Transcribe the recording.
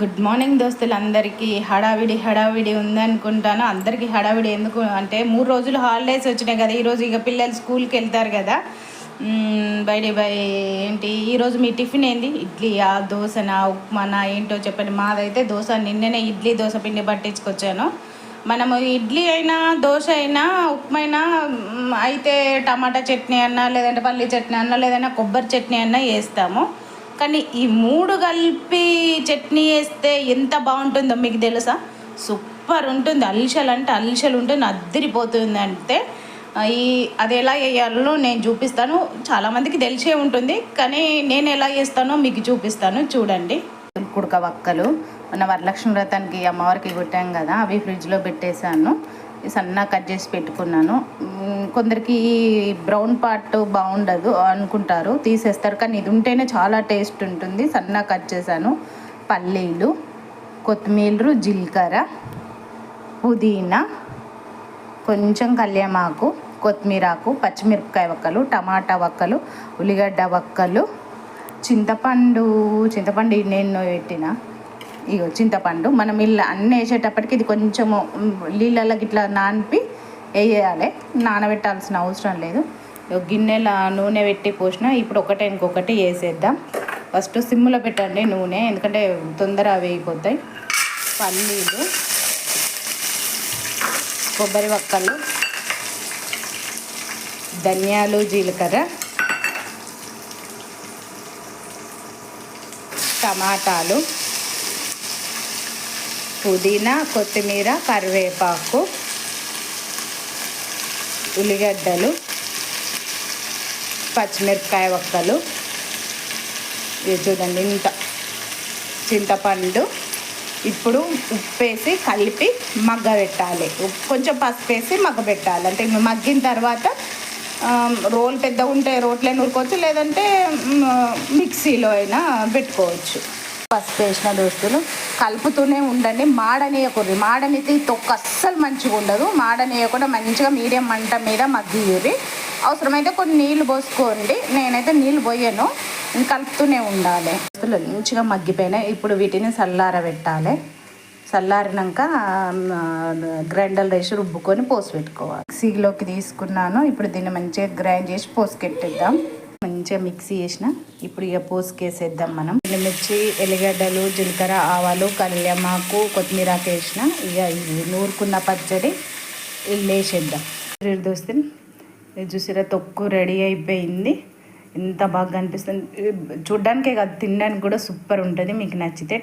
Good morning దోస్తులందరికీ. హడావిడి హడావిడి ఉందనుకుంటాను. అందరికీ హడావిడి ఎందుకు అంటే మూడు రోజులు హాలిడేస్ వచ్చినాయి కదా. ఈరోజు ఇక పిల్లలు స్కూల్కి వెళ్తారు కదా. బయట బై ఏంటి ఈరోజు మీ టిఫిన్ ఏంది? ఇడ్లీయా దోశనా ఉప్మానా ఏంటో చెప్పండి. మాదైతే దోశ నిన్ననే ఇడ్లీ దోశ పిండి పట్టించుకొచ్చాను. మనము ఇడ్లీ అయినా దోశ అయినా ఉప్మా అయినా అయితే టమాటా చట్నీ అన్నా లేదంటే పల్లీ చట్నీ అన్నా లేదన్నా కొబ్బరి చట్నీ అన్నా వేస్తాము. కానీ ఈ మూడు కలిపి చట్నీ వేస్తే ఎంత బాగుంటుందో మీకు తెలుసా? సూపర్ ఉంటుంది. అల్సలు అంటే అల్సలు ఉంటుంది అద్దరిపోతుంది అంటే ఈ అది ఎలా వేయాలో నేను చూపిస్తాను. చాలామందికి తెలిసే ఉంటుంది కానీ నేను ఎలా చేస్తానో మీకు చూపిస్తాను. చూడండి. కుడక వక్కలు. మన వరలక్ష్మి వ్రతానికి అమ్మవారికి కొట్టాం కదా అవి ఫ్రిడ్జ్లో పెట్టేశాను. సన్నా కట్ చేసి పెట్టుకున్నాను. కొందరికి ఈ బ్రౌన్ పార్ట్ బాగుండదు అనుకుంటారు తీసేస్తారు. కానీ ఇది ఉంటేనే చాలా టేస్ట్ ఉంటుంది. సన్నా కట్ చేశాను. పల్లీలు కొత్తిమీర జీలకర్ర పుదీనా కొంచెం కళ్యామాకు కొత్తిమీరాకు పచ్చిమిరపకాయ వక్కలు టమాటా వక్కలు ఉల్లిగడ్డ వక్కలు చింతపండు చింతపండు నేను పెట్టిన. ఇగో చింతపండు. మనం ఇలా అన్నీ వేసేటప్పటికి ఇది కొంచెము నీళ్ళల్లో గిట్లా ఇట్లా నానిపి వేయాలి. నానబెట్టాల్సిన అవసరం లేదు. గిన్నెలో గిన్నెల నూనె పెట్టి పోసిన ఇప్పుడు ఒకటే ఇంకొకటి వేసేద్దాం. ఫస్ట్ సిమ్లో పెట్టండి నూనె ఎందుకంటే తొందర వేగిపోతాయి. పల్లీలు కొబ్బరి వక్కలు ధనియాలు జీలకర్ర టమాటాలు పుదీనా కొత్తిమీర కరివేపాకు ఉల్లిగడ్డలు పచ్చిమిరపకాయ వక్కలు ఇది చూడండి ఇంత. చింతపండు. ఇప్పుడు ఉప్పేసి కలిపి మగ్గబెట్టాలి. ఉప్పు కొంచెం పసుపు వేసి మగ్గబెట్టాలి. అంటే మగ్గిన తర్వాత రోల్ పెద్దగా ఉంటే రోట్లో నూరుకోవచ్చు లేదంటే మిక్సీలో అయినా పెట్టుకోవచ్చు. పసుపు వేసిన దోస్తులు. కలుపుతూనే ఉండండి. మాడనీయకూడదు. మాడనేది తొక్క అస్సలు మంచిగా ఉండదు. మాడనీయకుండా మంచిగా మీడియం మంట మీద మగ్గియ్యూరి అవసరమైతే కొన్ని నీళ్ళు పోసుకోండి. నేనైతే నీళ్ళు పోయాను. కలుపుతూనే ఉండాలి. దోస్తులు మంచిగా మగ్గిపోయినాయి. ఇప్పుడు వీటిని చల్లారబెట్టాలి చల్లారినాక గ్రైండర్ వేసి రుబ్బుకొని పోసి పెట్టుకోవాలి. మిక్సీలోకి తీసుకున్నాను. ఇప్పుడు దీన్ని మంచిగా గ్రైండ్ చేసి పోసుకెట్టిద్దాం మంచిగా మిక్సీ చేసిన. ఇప్పుడు ఇక పోసుకేసేద్దాం మనం. మిర్చి ఎల్లిగడ్డలు జీలకర్ర ఆవాలు కళ్యామాకు కొత్తిమీర వేసిన ఇక ఇది నూరుకున్న పచ్చడి. ఇల్లు వేసేద్దాం దోస్తే ఇది చూసిరా తొక్కు రెడీ అయిపోయింది. ఎంత బాగా అనిపిస్తుంది చూడ్డానికే కాదు తినడానికి కూడా సూపర్ ఉంటుంది. మీకు నచ్చితే